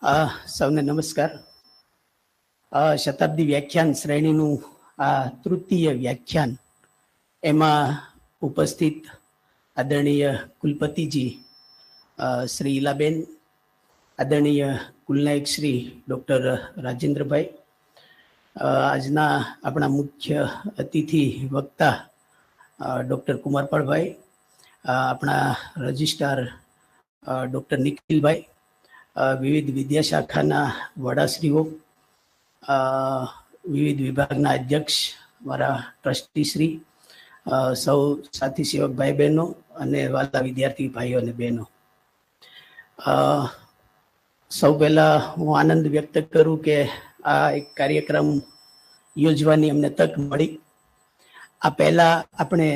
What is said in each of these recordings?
સૌને નમસ્કાર. શતાબ્દી વ્યાખ્યાન શ્રેણીનું આ તૃતીય વ્યાખ્યાન એમાં ઉપસ્થિત આદરણીય કુલપતિજી શ્રી ઈલાબેન, આદરણીય કુલનાયક શ્રી ડૉક્ટર રાજેન્દ્રભાઈ આજના આપણા મુખ્ય અતિથિ વક્તા ડૉક્ટર કુમારપાળભાઈ આપણા રજિસ્ટ્રાર ડૉક્ટર નિખિલભાઈ વિવિધ વિદ્યાશાખાના વડાશ્રીઓ વિવિધ વિભાગના અધ્યક્ષ, મારા ટ્રસ્ટીશ્રી સૌ સાથી સેવક ભાઈ બહેનો અને વાલા વિદ્યાર્થી ભાઈઓ અને બહેનો. સૌ પહેલાં હું આનંદ વ્યક્ત કરું કે આ એક કાર્યક્રમ યોજવાની અમને તક મળી. આ પહેલાં આપણે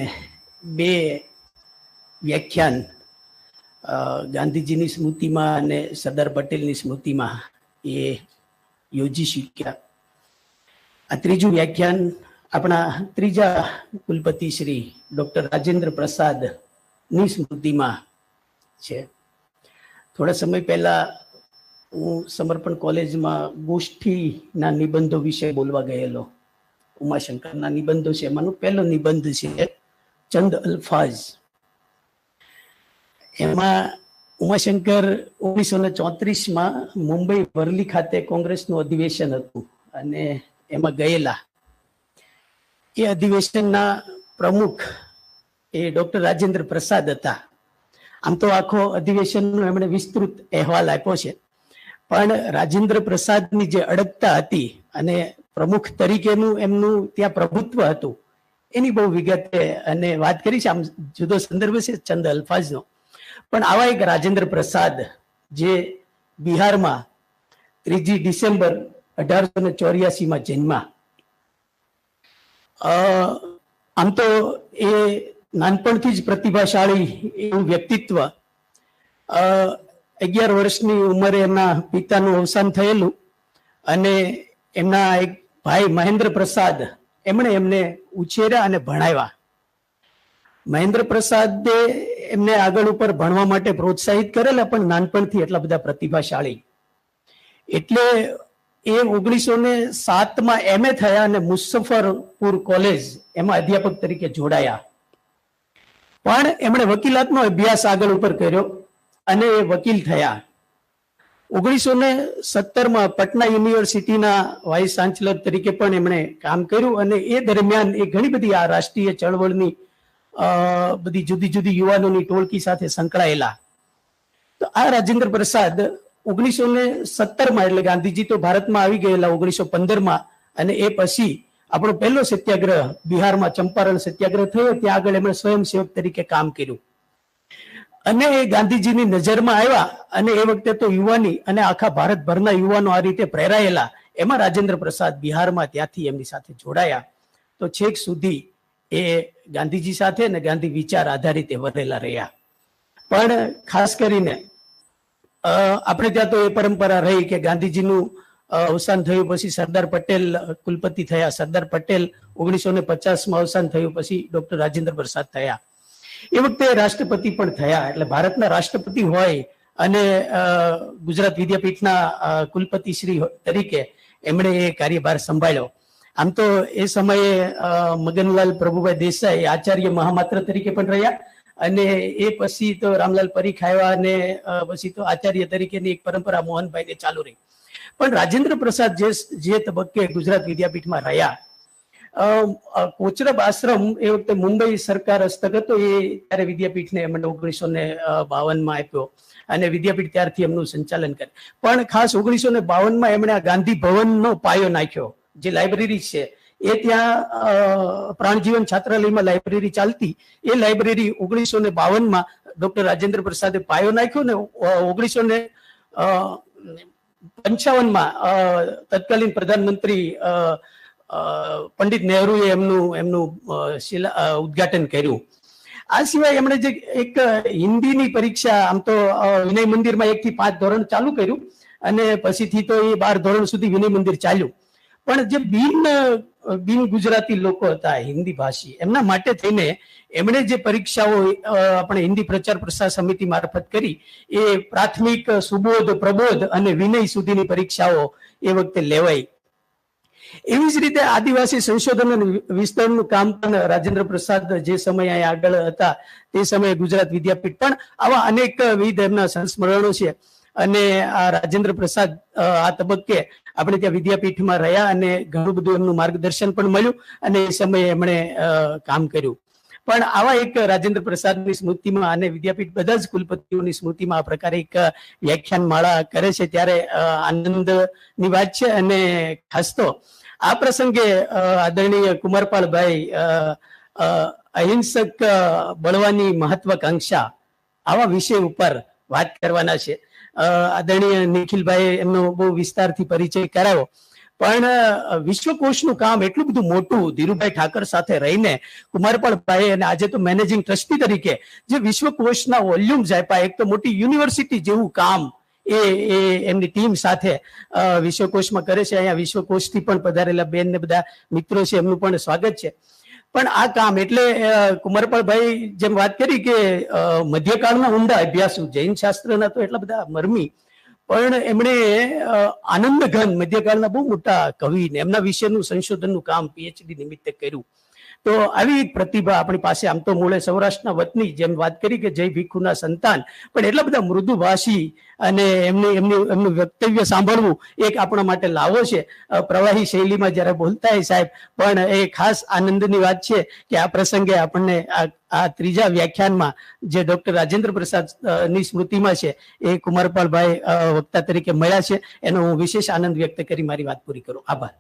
બે વ્યાખ્યાન ગાંધીજીની સ્મૃતિમાં અને સરદાર પટેલની સ્મૃતિમાં એ યોજી શક્યા. આ ત્રીજું વ્યાખ્યાન આપણા ત્રીજા કુલપતિ શ્રી ડૉક્ટર રાજેન્દ્ર પ્રસાદની સ્મૃતિમાં છે. થોડા સમય પહેલા હું સમર્પણ કોલેજમાં ગોષ્ઠીના નિબંધો વિશે બોલવા ગયેલો. ઉમાશંકરના નિબંધો છે. એમાંનો પહેલો નિબંધ છે ચંદ અલ્ફાઝ. એમાં ઉમાશંકર ઓગણીસો ને ચોત્રીસમાં મુંબઈ વરલી ખાતે કોંગ્રેસનું અધિવેશન હતું અને એમાં ગયેલા. એ અધિવેશનના પ્રમુખ એ ડોક્ટર રાજેન્દ્ર પ્રસાદ હતા. આમ તો આખો અધિવેશનનો એમણે વિસ્તૃત અહેવાલ આપ્યો છે. પણ રાજેન્દ્ર પ્રસાદની જે અડગતા હતી અને પ્રમુખ તરીકેનું એમનું ત્યાં પ્રભુત્વ હતું, એની બહુ વિગતે અને વાત કરી છે આમ જુદો સંદર્ભ છે ચંદ અલ્ફાઝનો. પણ આવા એક રાજેન્દ્ર પ્રસાદ જે બિહારમાં ત્રીજી ડિસેમ્બર અઢારસો ને ચોર્યાસીમાં જન્મા આમ તો એ નાનપણથી જ પ્રતિભાશાળી એવું વ્યક્તિત્વ અગિયાર વર્ષની ઉંમરે એમના પિતાનું અવસાન થયેલું અને એમના એક ભાઈ મહેન્દ્ર પ્રસાદ એમણે એમને ઉછેર્યા અને ભણાવ્યા. મહેન્દ્ર પ્રસાદે એમને આગળ ઉપર ભણવા માટે પ્રોત્સાહિત કરેલા, પણ નાનપણથી એટલા બધા પ્રતિભાશાળી. એટલે એ ઓગણીસો ને સાતમાં એમએ થયા અને મુસફરપુર કોલેજ એમાં અધ્યાપક તરીકે જોડાયા. પણ એમણે વકીલાતનો અભ્યાસ આગળ ઉપર કર્યો અને એ વકીલ થયા. ઓગણીસો ને સત્તરમાં પટના યુનિવર્સિટીના વાઇસ ચાન્સલર તરીકે પણ એમણે કામ કર્યું અને એ દરમિયાન એ ઘણી બધી આ રાષ્ટ્રીય ચળવળની બધી જુદી જુદી યુવાનોની ટોળકી સાથે સંકળાયેલા. તો આ રાજેન્દ્ર પ્રસાદ ઓગણીસો ને સત્તરમાં, એટલે ગાંધીજી તો ભારતમાં આવી ગયેલા ઓગણીસો પંદરમાં, અને એ પછી આપણો પહેલો સત્યાગ્રહ બિહારમાં ચંપારણ સત્યાગ્રહ થયો, ત્યાં આગળ એમણે સ્વયંસેવક તરીકે કામ કર્યું. અને એ ગાંધીજીની નજરમાં આવ્યા, અને એ વખતે તો યુવાની અને આખા ભારતભરના યુવાનો આ રીતે પ્રેરાયેલા, એમાં રાજેન્દ્ર પ્રસાદ બિહારમાં ત્યાંથી એમની સાથે જોડાયા. તો છેક સુધી એ ગાંધીજી સાથે ને ગાંધી વિચાર આધારિત એ વધેલા રહ્યા. પણ ખાસ કરીને આપણે ત્યાં તો એ પરંપરા રહી કે ગાંધીજીનું અવસાન થયું પછી સરદાર પટેલ કુલપતિ થયા. સરદાર પટેલ ઓગણીસો ને પચાસમાં અવસાન થયું પછી ડોક્ટર રાજેન્દ્ર પ્રસાદ થયા. એ વખતે રાષ્ટ્રપતિ પણ થયા, એટલે ભારતના રાષ્ટ્રપતિ હોય અને ગુજરાત વિદ્યાપીઠના કુલપતિ શ્રી તરીકે એમણે એ કાર્યભાર સંભાળ્યો. આમ તો એ સમયે મગનલાલ પ્રભુભાઈ દેસાઈ આચાર્ય મહામાત્ર તરીકે પણ રહ્યા અને એ પછી તો રામલાલ પરીખ આવ્યા અને પછી તો આચાર્ય તરીકેની એક પરંપરા મોહનભાઈને ચાલુ રહી. પણ રાજેન્દ્ર પ્રસાદ જે જે તબક્કે ગુજરાત વિદ્યાપીઠમાં રહ્યા કોચરબ આશ્રમ એ વખતે મુંબઈ સરકાર હસ્તક હતો, એ ત્યારે વિદ્યાપીઠને એમણે ઓગણીસો ને બાવનમાં આપ્યો અને વિદ્યાપીઠ ત્યારથી એમનું સંચાલન કરે પણ ખાસ ઓગણીસો ને બાવનમાં એમણે આ ગાંધી ભવનનો પાયો નાખ્યો. જે લાઇબ્રેરી છે, એ ત્યાં પ્રાણજીવન છાત્રાલયમાં લાઇબ્રેરી ચાલતી. એ લાઇબ્રેરી ઓગણીસો ને બાવનમાં ડોક્ટર રાજેન્દ્ર પ્રસાદે પાયો નાખ્યો ને ઓગણીસો ને પંચાવનમાં તત્કાલીન પ્રધાનમંત્રી પંડિત નહેરુએ એમનું એમનું શિલા ઉદઘાટન કર્યું. આ સિવાય એમણે જે એક હિન્દીની પરીક્ષા, આમ તો વિનય મંદિરમાં એક થી પાંચ ધોરણ ચાલુ કર્યું અને પછીથી તો એ બાર ધોરણ સુધી વિનય મંદિર ચાલ્યું. પણ જે બિન બિન ગુજરાતી લોકો હતા, હિન્દી ભાષી, એમના માટે થઈને એમણે જે પરીક્ષાઓ આપણે હિન્દી પ્રચાર પ્રસાર સમિતિ મારફત કરી, એ પ્રાથમિક સુબોધ, પ્રબોધ અને વિનય સુધીની પરીક્ષાઓ એ વખતે લેવાઈ. એવી જ રીતે આદિવાસી સંશોધન અને વિસ્તરણનું કામ પણ રાજેન્દ્ર પ્રસાદ જે સમયે અહીંયા આગળ હતા, તે સમયે ગુજરાત વિદ્યાપીઠ પણ આવા અનેક વિધ એમના સંસ્મરણો છે. અને આ રાજેન્દ્ર પ્રસાદ આ તબક્કે આપણે ત્યાં વિદ્યાપીઠમાં રહ્યા અને ઘણું બધું એમનું માર્ગદર્શન પણ મળ્યું અને એ સમયે એમણે કામ કર્યું. પણ આવા એક રાજેન્દ્ર પ્રસાદની સ્મૃતિમાં અને વિદ્યાપીઠ બધા જ કુલપતિઓની સ્મૃતિમાં આ પ્રકારે એક વ્યાખ્યાન માળા કરે છે ત્યારે આનંદની વાત છે અને ખાસ તો આ પ્રસંગે આદરણીય કુમારપાલભાઈ અહિંસક બળવાની મહત્વાકાંક્ષા આવા વિષય ઉપર વાત કરવાના છે. આદરણીય નિખિલભાઈ એમનો બહુ વિસ્તારથી પરિચય કરાવ્યો. પણ વિશ્વકોશનું કામ એટલું બધું મોટું ધીરુભાઈ ઠાકર સાથે રહીને કુમારપાળભાઈ અને આજે તો મેનેજિંગ ટ્રસ્ટી તરીકે જે વિશ્વકોશના વોલ્યુમ આપ્યા એક તો મોટી યુનિવર્સિટી જેવું કામ એ એ એમની ટીમ સાથે વિશ્વકોશમાં કરે છે. અહીંયા વિશ્વકોશથી પણ પધારેલા બેન ને બધા મિત્રો છે, એમનું પણ સ્વાગત છે. પણ આ કામ એટલે કુમારપાળભાઈ જેમ વાત કરી કે મધ્યકાળના ઊંડા અભ્યાસુ, જૈન શાસ્ત્રના તો એટલા બધા મરમી, પણ એમણે આનંદ ઘન મધ્યકાળના બહુ મોટા કવિ ને એમના વિશેનું સંશોધનનું કામ પીએચડી નિમિત્તે કર્યું. તો આવી એક પ્રતિભા આપણી પાસે આમ તો મૂળે સૌરાષ્ટ્રના વતની જેમ વાત કરી કે જય ભીખુના સંતાન. પણ એટલા બધા મૃદુભાષી અને એમને, એમની, એમનું વક્તવ્ય સાંભળવું એક આપણા માટે લાવો છે. પ્રવાહી શૈલીમાં જ્યારે બોલતા હોય સાહેબ, પણ એ ખાસ આનંદની વાત છે કે આ પ્રસંગે આપણને આ ત્રીજા વ્યાખ્યાનમાં જે ડોક્ટર રાજેન્દ્ર પ્રસાદની સ્મૃતિમાં છે, એ કુમારપાલભાઈ વક્તા તરીકે મળ્યા છે. એનો હું વિશેષ આનંદ વ્યક્ત કરી મારી વાત પૂરી કરું. આભાર.